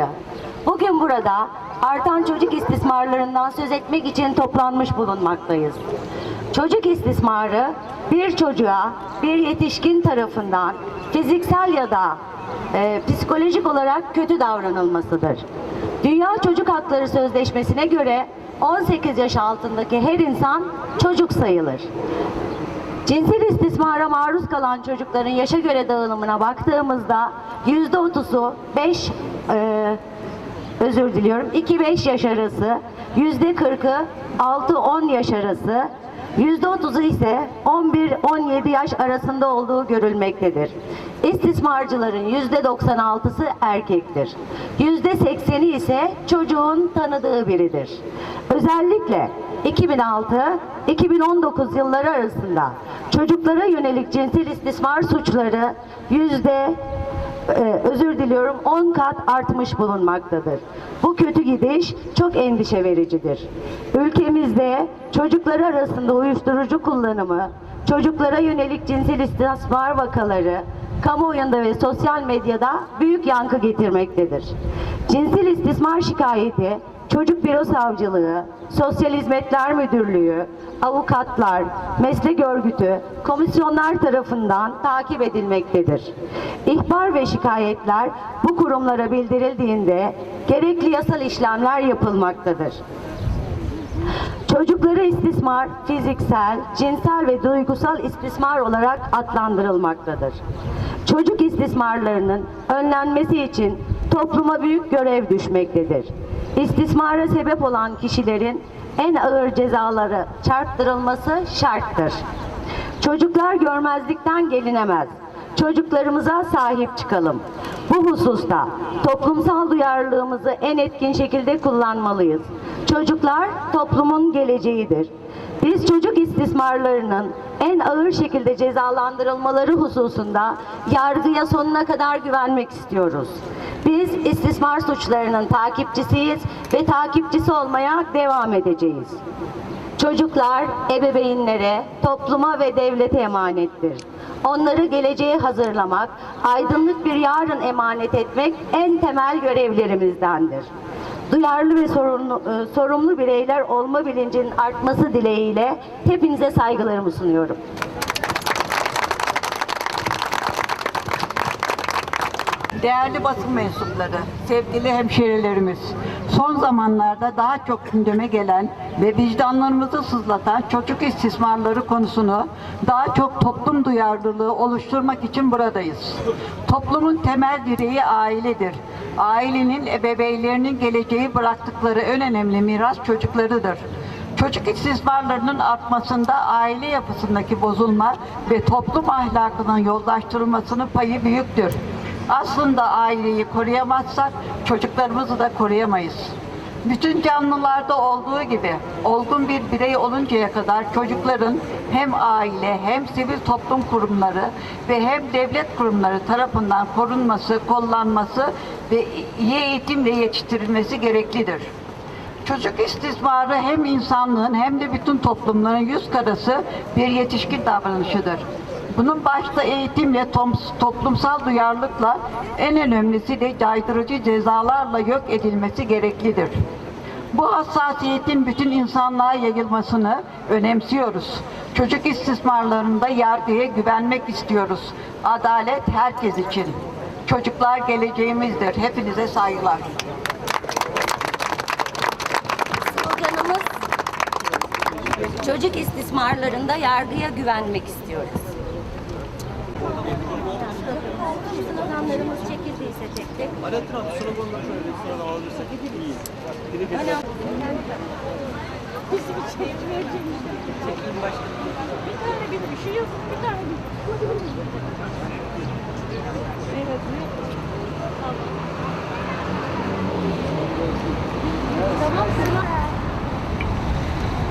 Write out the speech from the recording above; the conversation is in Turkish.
istismarcıları. Bugün burada artan çocuk istismarlarından söz etmek için toplanmış bulunmaktayız. Çocuk istismarı bir çocuğa bir yetişkin tarafından fiziksel ya da e, psikolojik olarak kötü davranılmasıdır. Dünya Çocuk Hakları Sözleşmesi'ne göre 18 yaş altındaki her insan çocuk sayılır. Cinsel istismara maruz kalan çocukların yaşa göre dağılımına baktığımızda yüzde otuzu 5 özür diliyorum 2-5 yaş arası, yüzde 40'ı 6-10 yaş arası, yüzde 30'u ise 11-17 yaş arasında olduğu görülmektedir. İstismarcıların yüzde 96'sı erkektir. Yüzde 80'i ise çocuğun tanıdığı biridir. Özellikle 2006-2019 yılları arasında çocuklara yönelik cinsel istismar suçları yüzde ee, özür diliyorum 10 kat artmış bulunmaktadır. Bu kötü gidiş çok endişe vericidir. Ülkemizde çocuklar arasında uyuşturucu kullanımı, çocuklara yönelik cinsel istismar vakaları kamuoyunda ve sosyal medyada büyük yankı getirmektedir. Cinsel istismar şikayeti Çocuk Büro Savcılığı, Sosyal Hizmetler Müdürlüğü, avukatlar, meslek örgütü, komisyonlar tarafından takip edilmektedir. İhbar ve şikayetler bu kurumlara bildirildiğinde gerekli yasal işlemler yapılmaktadır. Çocuklara istismar fiziksel, cinsel ve duygusal istismar olarak adlandırılmaktadır. Çocuk istismarlarının önlenmesi için topluma büyük görev düşmektedir. İstismara sebep olan kişilerin en ağır cezaları çarptırılması şarttır. Çocuklar görmezlikten gelinemez. Çocuklarımıza sahip çıkalım. Bu hususta toplumsal duyarlılığımızı en etkin şekilde kullanmalıyız. Çocuklar toplumun geleceğidir. Biz çocuk istismarlarının en ağır şekilde cezalandırılmaları hususunda yargıya sonuna kadar güvenmek istiyoruz. Biz istismar suçlarının takipçisiyiz ve takipçisi olmaya devam edeceğiz. Çocuklar ebeveynlere, topluma ve devlete emanettir. Onları geleceğe hazırlamak, aydınlık bir yarın emanet etmek en temel görevlerimizdendir. Duyarlı ve sorumlu, e, sorumlu bireyler olma bilincinin artması dileğiyle hepinize saygılarımı sunuyorum. Değerli basın mensupları, sevgili hemşehrilerimiz, son zamanlarda daha çok gündeme gelen ve vicdanlarımızı sızlatan çocuk istismarları konusunu daha çok toplum duyarlılığı oluşturmak için buradayız. Toplumun temel direği ailedir. Ailenin ebeveynlerinin geleceği bıraktıkları en önemli miras çocuklarıdır. Çocuk istismarlarının artmasında aile yapısındaki bozulma ve toplum ahlakının yozlaştırılmasının payı büyüktür. Aslında aileyi koruyamazsak çocuklarımızı da koruyamayız. Bütün canlılarda olduğu gibi olgun bir birey oluncaya kadar çocukların hem aile hem sivil toplum kurumları ve hem devlet kurumları tarafından korunması, kollanması ve iyi eğitimle yetiştirilmesi gereklidir. Çocuk istismarı hem insanlığın hem de bütün toplumların yüz karası bir yetişkin davranışıdır. Bunun başta eğitimle, toplumsal duyarlılıkla, en önemlisi de caydırıcı cezalarla yok edilmesi gereklidir. Bu hassasiyetin bütün insanlığa yayılmasını önemsiyoruz. Çocuk istismarlarında yargıya güvenmek istiyoruz. Adalet herkes için. Çocuklar geleceğimizdir. Hepinize saygılar. Sloganımız çocuk istismarlarında yargıya güvenmek istiyoruz. insanlarımız çekildiyse tek tek. Ara Trabzon'a şöyle bir sıra alırsak iyi. Biri geçer. Bizim için vereceğimiz şey çekim başka. Bir tane bir bir şey yok. Bir tane bir. Evet. Tamam.